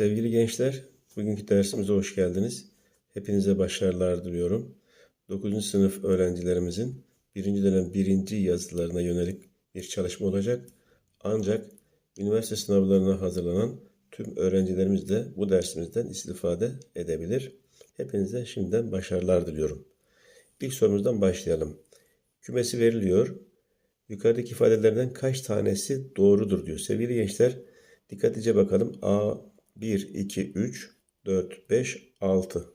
Sevgili gençler, bugünkü dersimize hoş geldiniz. Hepinize başarılar diliyorum. 9. sınıf öğrencilerimizin birinci dönem birinci yazılarına yönelik bir çalışma olacak. Ancak üniversite sınavlarına hazırlanan tüm öğrencilerimiz de bu dersimizden istifade edebilir. Hepinize şimdiden başarılar diliyorum. İlk sorumuzdan başlayalım. Kümesi veriliyor. Yukarıdaki ifadelerden kaç tanesi doğrudur diyor. Sevgili gençler, dikkatlice bakalım. A 1, 2, 3, 4, 5, 6.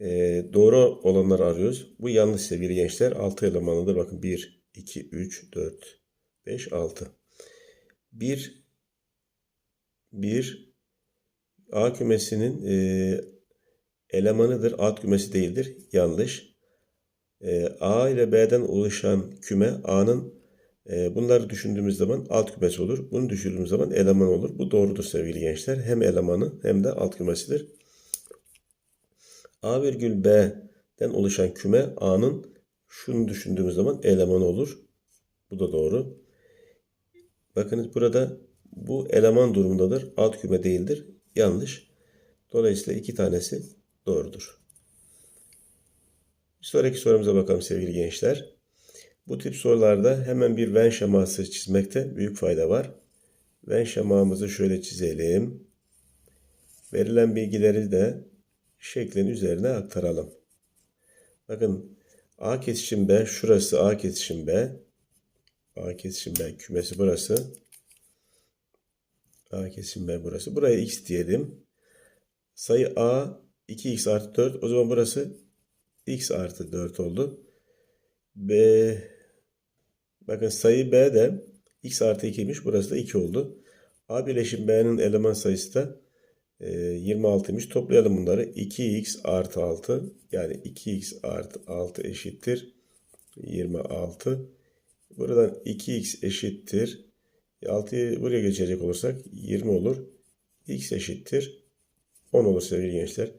Ee, doğru olanları arıyoruz. Bu yanlış sevgili gençler. 6 elemanıdır. Bakın 1, 2, 3, 4, 5, 6. 1, 1 A kümesinin e, elemanıdır. Alt kümesi değildir. Yanlış. E, A ile B'den oluşan küme A'nın bunları düşündüğümüz zaman alt kümesi olur. Bunu düşündüğümüz zaman eleman olur. Bu doğrudur sevgili gençler. Hem elemanı hem de alt kümesidir. A virgül B'den oluşan küme A'nın şunu düşündüğümüz zaman elemanı olur. Bu da doğru. Bakınız burada bu eleman durumundadır. Alt küme değildir. Yanlış. Dolayısıyla iki tanesi doğrudur. Bir sonraki sorumuza bakalım sevgili gençler. Bu tip sorularda hemen bir Venn şeması çizmekte büyük fayda var. Venn şemamızı şöyle çizelim. Verilen bilgileri de şeklin üzerine aktaralım. Bakın A kesişim B, şurası A kesişim B. A kesişim B kümesi burası. A kesişim B burası. Buraya x diyelim. Sayı A 2x artı 4. O zaman burası x artı 4 oldu. B bakın sayı B de x artı 2'ymiş. Burası da 2 oldu. A birleşim B'nin eleman sayısı da e, 26'ymış. Toplayalım bunları. 2x artı 6 yani 2x artı 6 eşittir 26. Buradan 2x eşittir 6'yı buraya geçecek olursak 20 olur. x eşittir 10 olur sevgili gençler.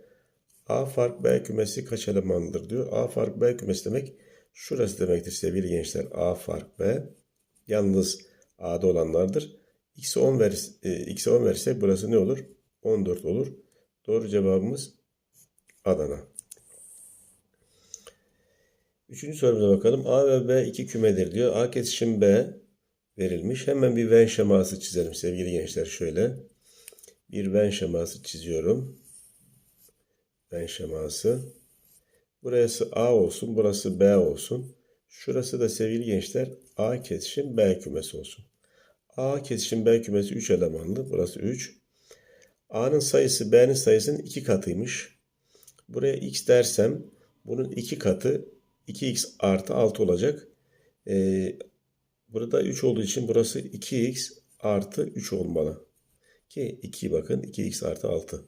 A fark B kümesi kaç elemandır diyor. A fark B kümesi demek şurası demektir sevgili gençler. A fark B yalnız A'da olanlardır. X'e 10 ver, e, X'e 10 versek burası ne olur? 14 olur. Doğru cevabımız Adana. Üçüncü sorumuza bakalım. A ve B iki kümedir diyor. A kesişim B verilmiş. Hemen bir Venn şeması çizelim sevgili gençler. Şöyle bir Venn şeması çiziyorum. Venn şeması. Burası A olsun, burası B olsun. Şurası da sevgili gençler A kesişim B kümesi olsun. A kesişim B kümesi 3 elemanlı. Burası 3. A'nın sayısı B'nin sayısının 2 katıymış. Buraya x dersem bunun 2 katı 2x artı 6 olacak. Ee, burada 3 olduğu için burası 2x artı 3 olmalı. Ki 2 bakın 2x artı 6.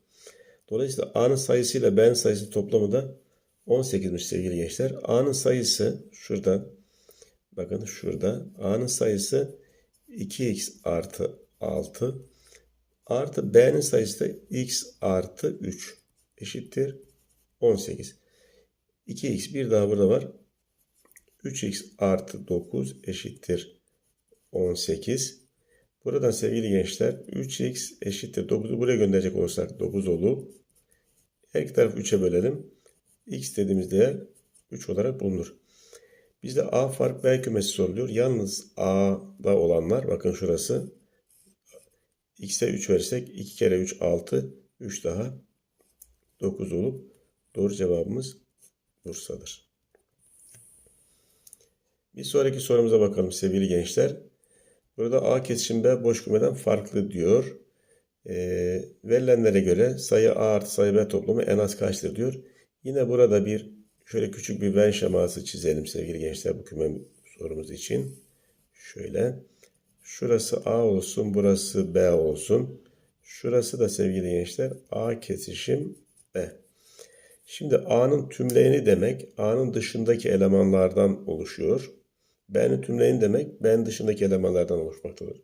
Dolayısıyla A'nın sayısıyla B'nin sayısı toplamı da 18'miş sevgili gençler. A'nın sayısı şurada. Bakın şurada. A'nın sayısı 2x artı 6. Artı B'nin sayısı da x artı 3 eşittir 18. 2x bir daha burada var. 3x artı 9 eşittir 18. Buradan sevgili gençler 3x eşittir 9'u buraya gönderecek olursak 9 olur. Her iki tarafı 3'e bölelim. X dediğimiz değer 3 olarak bulunur. Bizde A fark B kümesi soruluyor. Yalnız A'da olanlar bakın şurası. X'e 3 versek 2 kere 3 6. 3 daha 9 olup doğru cevabımız Bursa'dır. Bir sonraki sorumuza bakalım sevgili gençler. Burada A kesişim B boş kümeden farklı diyor. E, verilenlere göre sayı A artı sayı B toplamı en az kaçtır diyor. Yine burada bir şöyle küçük bir Venn şeması çizelim sevgili gençler bu küme sorumuz için. Şöyle. Şurası A olsun, burası B olsun. Şurası da sevgili gençler A kesişim B. Şimdi A'nın tümleyeni demek A'nın dışındaki elemanlardan oluşuyor. B'nin tümleyeni demek B'nin dışındaki elemanlardan oluşmaktadır.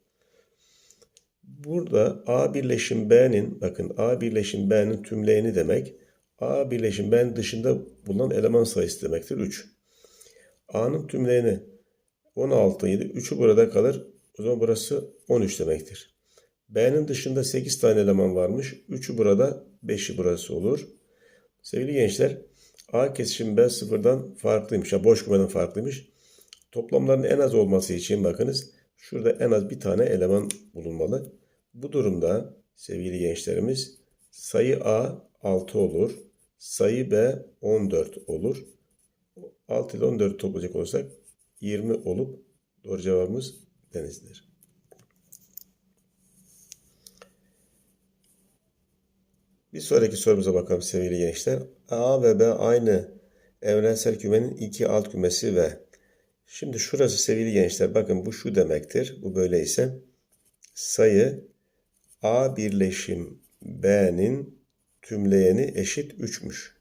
Burada A birleşim B'nin bakın A birleşim B'nin tümleyeni demek A birleşim B'nin dışında bulunan eleman sayısı demektir 3. A'nın tümleyeni 16 idi. 3'ü burada kalır. O zaman burası 13 demektir. B'nin dışında 8 tane eleman varmış. 3'ü burada, 5'i burası olur. Sevgili gençler, A kesişim B sıfırdan farklıymış. Ya boş kümeden farklıymış. Toplamların en az olması için bakınız şurada en az bir tane eleman bulunmalı. Bu durumda sevgili gençlerimiz sayı A 6 olur. Sayı B 14 olur. 6 ile 14 toplayacak olursak 20 olup doğru cevabımız denizdir. Bir sonraki sorumuza bakalım sevgili gençler. A ve B aynı evrensel kümenin iki alt kümesi ve şimdi şurası sevgili gençler bakın bu şu demektir. Bu böyleyse sayı A birleşim B'nin tümleyeni eşit 3'müş.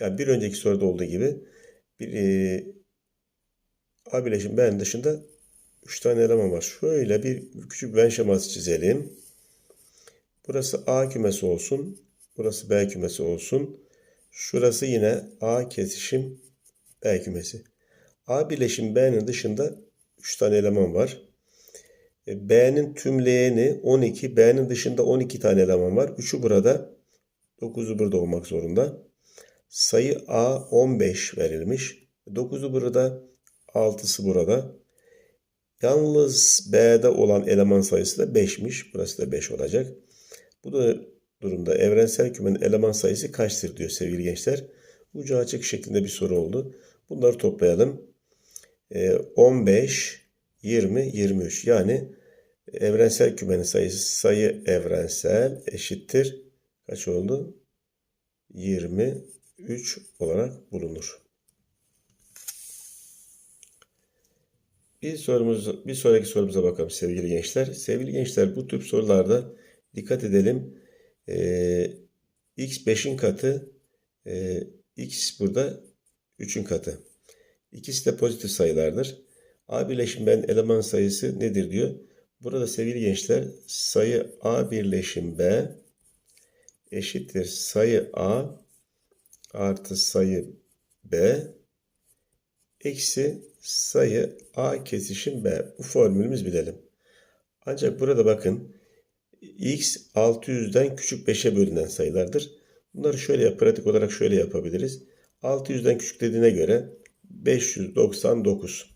Yani bir önceki soruda olduğu gibi bir e, A birleşim B'nin dışında 3 tane eleman var. Şöyle bir küçük Venn şeması çizelim. Burası A kümesi olsun. Burası B kümesi olsun. Şurası yine A kesişim B kümesi. A birleşim B'nin dışında 3 tane eleman var. E, B'nin tümleyeni 12. B'nin dışında 12 tane eleman var. 3'ü burada. 9'u burada olmak zorunda. Sayı A 15 verilmiş. 9'u burada. 6'sı burada. Yalnız B'de olan eleman sayısı da 5'miş. Burası da 5 olacak. Bu da durumda evrensel kümenin eleman sayısı kaçtır diyor sevgili gençler. Ucu açık şeklinde bir soru oldu. Bunları toplayalım. E, 15, 20, 23. Yani evrensel kümenin sayısı sayı evrensel eşittir. Kaç oldu? 23 olarak bulunur. Bir sorumuz, bir sonraki sorumuza bakalım sevgili gençler. Sevgili gençler bu tür sorularda dikkat edelim. Ee, x 5'in katı, e, x burada 3'ün katı. İkisi de pozitif sayılardır. A birleşim ben eleman sayısı nedir diyor. Burada sevgili gençler sayı A birleşim B eşittir sayı A artı sayı B eksi sayı A kesişim B. Bu formülümüz bilelim. Ancak burada bakın x 600'den küçük 5'e bölünen sayılardır. Bunları şöyle pratik olarak şöyle yapabiliriz. 600'den küçük dediğine göre 599.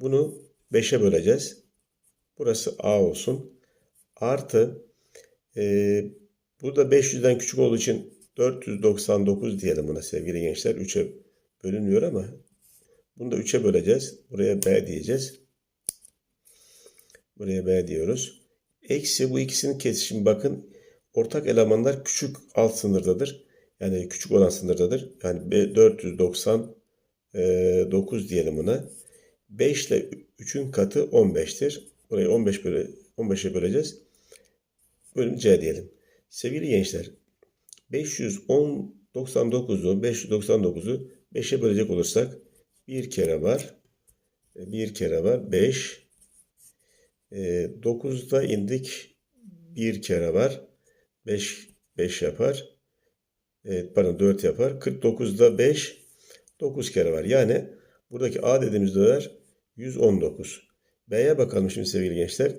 Bunu 5'e böleceğiz. Burası A olsun. Artı e, burada 500'den küçük olduğu için 499 diyelim buna sevgili gençler. 3'e bölünmüyor ama bunu da 3'e böleceğiz. Buraya B diyeceğiz. Buraya B diyoruz. Eksi bu ikisinin kesişimi bakın. Ortak elemanlar küçük alt sınırdadır. Yani küçük olan sınırdadır. Yani 499 diyelim buna. 5 ile 3'ün katı 15'tir. Burayı 15 böle, 15'e böleceğiz. Bölüm C diyelim. Sevgili gençler 599'u 599'u 5'e bölecek olursak bir kere var. Bir kere var. 5 e, 9'da indik. Bir kere var. 5 5 yapar. E, pardon 4 yapar. 49'da 5 9 kere var. Yani buradaki A dediğimiz değer 119. B'ye bakalım şimdi sevgili gençler.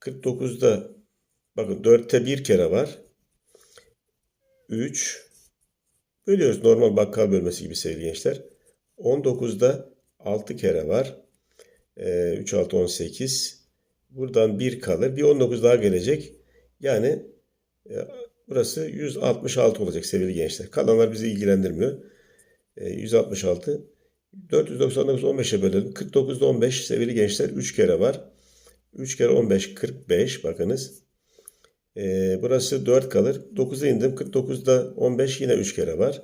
49'da bakın 4'te 1 kere var. 3 bölüyoruz. Normal bakkal bölmesi gibi sevgili gençler. 19'da 6 kere var. E, 3, 6, 18. Buradan 1 kalır. Bir 19 daha gelecek. Yani e, burası 166 olacak sevgili gençler. Kalanlar bizi ilgilendirmiyor. E, 166. 499 15'e bölelim. 49'da 15 sevgili gençler 3 kere var. 3 kere 15 45 bakınız. E, burası 4 kalır. 9'a indim. 49'da 15 yine 3 kere var.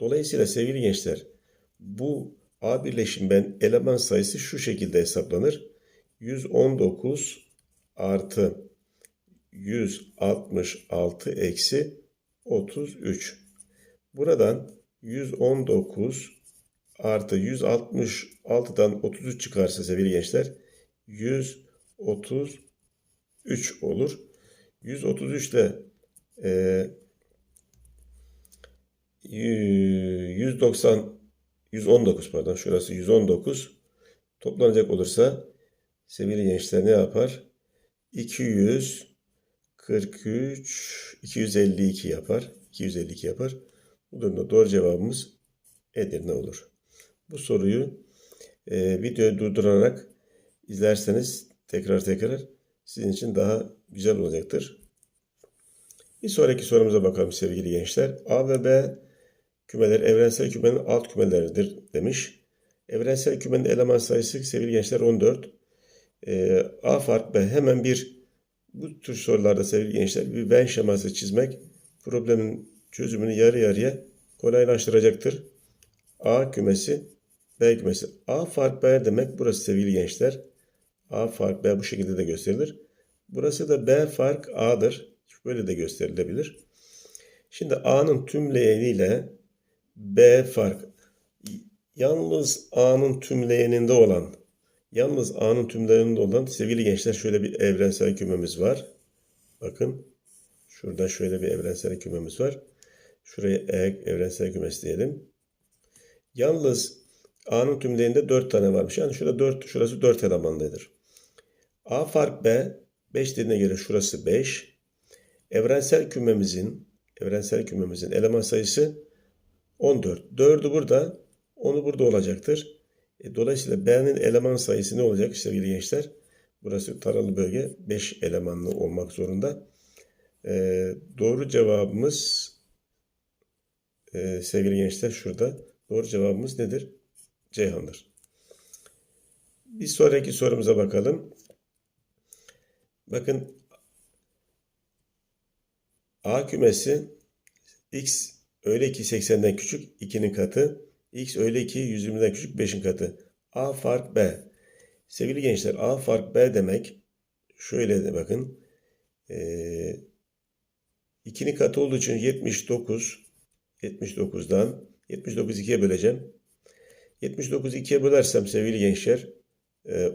Dolayısıyla sevgili gençler bu A birleşim ben eleman sayısı şu şekilde hesaplanır. 119 artı 166 eksi 33. Buradan 119 artı 166'dan 33 çıkarsa sevgili gençler 133 olur. 133 de e, 190 119 pardon şurası 119 toplanacak olursa sevgili gençler ne yapar? 200 43 252 yapar. 252 yapar. Bu durumda doğru cevabımız Edirne olur. Bu soruyu e, videoyu durdurarak izlerseniz tekrar tekrar sizin için daha güzel olacaktır. Bir sonraki sorumuza bakalım sevgili gençler. A ve B kümeler evrensel kümenin alt kümeleridir demiş. Evrensel kümenin eleman sayısı sevgili gençler 14. E, A fark B hemen bir bu tür sorularda sevgili gençler bir Venn şeması çizmek problemin çözümünü yarı yarıya kolaylaştıracaktır. A kümesi B kümesi. A fark B demek burası sevgili gençler. A fark B bu şekilde de gösterilir. Burası da B fark A'dır. Böyle de gösterilebilir. Şimdi A'nın tümleyeniyle B fark yalnız A'nın tümleyeninde olan yalnız A'nın tümleyeninde olan sevgili gençler şöyle bir evrensel kümemiz var. Bakın şurada şöyle bir evrensel kümemiz var. Şuraya evrensel kümesi diyelim. Yalnız A'nın tümleyinde 4 tane varmış. Yani şurada 4, şurası 4 elemanlıdır. A fark B 5 dediğine göre şurası 5. Evrensel kümemizin evrensel kümemizin eleman sayısı 14. 4'ü burada, 10'u burada olacaktır. E, dolayısıyla B'nin eleman sayısı ne olacak sevgili gençler? Burası taralı bölge 5 elemanlı olmak zorunda. E, doğru cevabımız e, sevgili gençler şurada. Doğru cevabımız nedir? Ceyhan'dır. Bir sonraki sorumuza bakalım. Bakın A kümesi x öyle ki 80'den küçük 2'nin katı. x öyle ki 120'den küçük 5'in katı. A fark B. Sevgili gençler A fark B demek şöyle de bakın. Ee, 2'nin katı olduğu için 79 79'dan 79 2'ye böleceğim. 79 2'ye bölersem sevgili gençler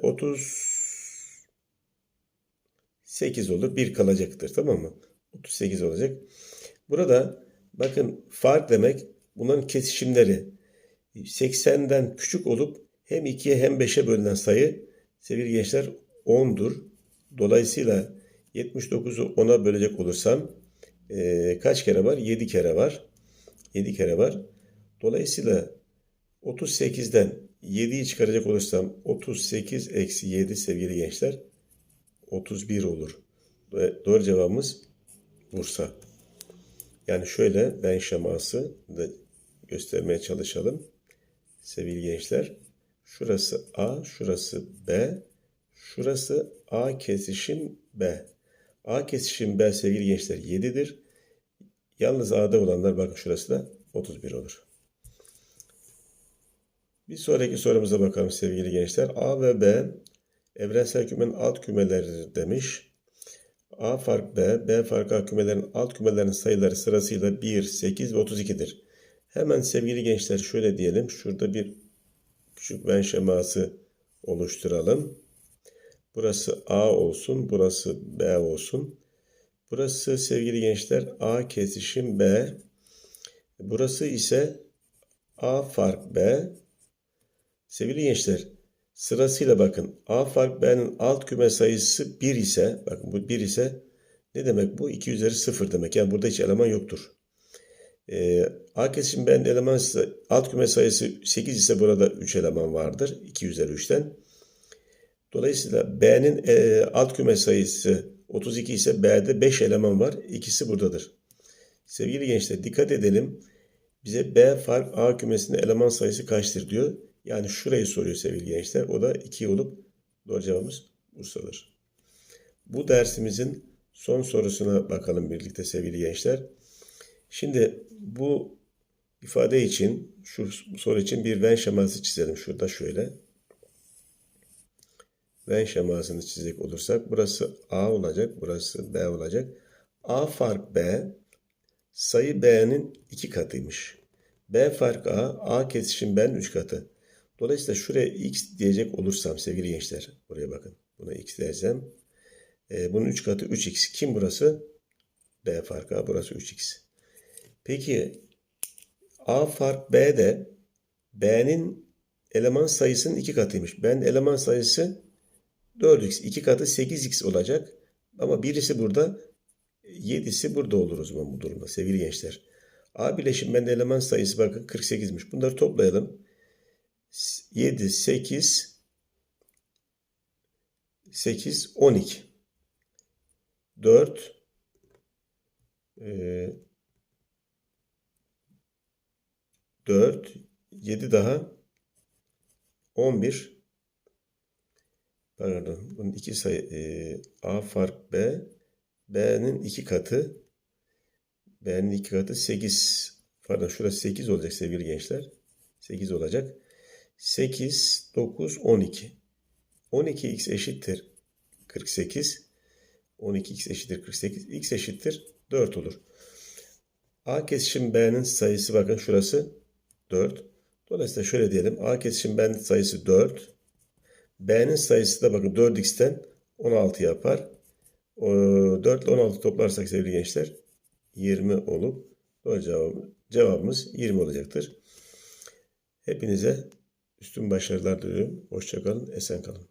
38 olur. 1 kalacaktır. Tamam mı? 38 olacak. Burada bakın fark demek bunların kesişimleri 80'den küçük olup hem 2'ye hem 5'e bölünen sayı sevgili gençler 10'dur. Dolayısıyla 79'u 10'a bölecek olursam e, kaç kere var? 7 kere var. 7 kere var. Dolayısıyla 38'den 7'yi çıkaracak olursam 38 eksi 7 sevgili gençler 31 olur. Ve doğru cevabımız Bursa. Yani şöyle ben şeması da göstermeye çalışalım. Sevgili gençler. Şurası A, şurası B, şurası A kesişim B. A kesişim B sevgili gençler 7'dir. Yalnız A'da olanlar bakın şurası da 31 olur. Bir sonraki sorumuza bakalım sevgili gençler. A ve B evrensel kümenin alt kümeleridir demiş. A fark B, B fark A kümelerin alt kümelerin sayıları sırasıyla 1, 8 ve 32'dir. Hemen sevgili gençler şöyle diyelim. Şurada bir küçük Venn şeması oluşturalım. Burası A olsun, burası B olsun. Burası sevgili gençler A kesişim B. Burası ise A fark B. Sevgili gençler sırasıyla bakın A fark B'nin alt küme sayısı 1 ise bakın bu 1 ise ne demek bu? 2 üzeri 0 demek. Yani burada hiç eleman yoktur. Ee, A kesişim B'nin eleman alt küme sayısı 8 ise burada 3 eleman vardır. 2 üzeri 3'ten. Dolayısıyla B'nin e, alt küme sayısı 32 ise B'de 5 eleman var. İkisi buradadır. Sevgili gençler dikkat edelim. Bize B fark A kümesinin eleman sayısı kaçtır diyor. Yani şurayı soruyor sevgili gençler. O da 2 olup doğru cevabımız Bursa'dır. Bu dersimizin son sorusuna bakalım birlikte sevgili gençler. Şimdi bu ifade için şu soru için bir Venn şeması çizelim. Şurada şöyle. Venn şemasını çizecek olursak burası A olacak, burası B olacak. A fark B sayı B'nin iki katıymış. B fark A, A kesişim B'nin üç katı. Dolayısıyla şuraya x diyecek olursam sevgili gençler, buraya bakın. Buna x dersem. E, bunun 3 katı 3x. Kim burası? B fark A, burası 3x. Peki A fark B de B'nin eleman sayısının 2 katıymış. B'nin eleman sayısı 4x. 2 katı 8x olacak. Ama birisi burada, yedisi burada olur o zaman bu durumda sevgili gençler. A bileşiminde eleman sayısı bakın 48'miş. Bunları toplayalım. 7, 8, 8, 12. 4, e, 4, 7 daha 11 pardon bunun iki sayı e, A fark B B'nin iki katı B'nin iki katı 8 pardon şurası 8 olacak sevgili gençler. 8 olacak 8 9 12 12x eşittir 48 12x eşittir 48 x eşittir 4 olur. A kesişim B'nin sayısı bakın şurası 4. Dolayısıyla şöyle diyelim. A kesişim B'nin sayısı 4. B'nin sayısı da bakın 4x'ten 16 yapar. O, 4 ile 16 toplarsak sevgili gençler 20 olup doğru cevabı, cevabımız 20 olacaktır. Hepinize üstün başarılar diliyorum. Hoşçakalın, esen kalın.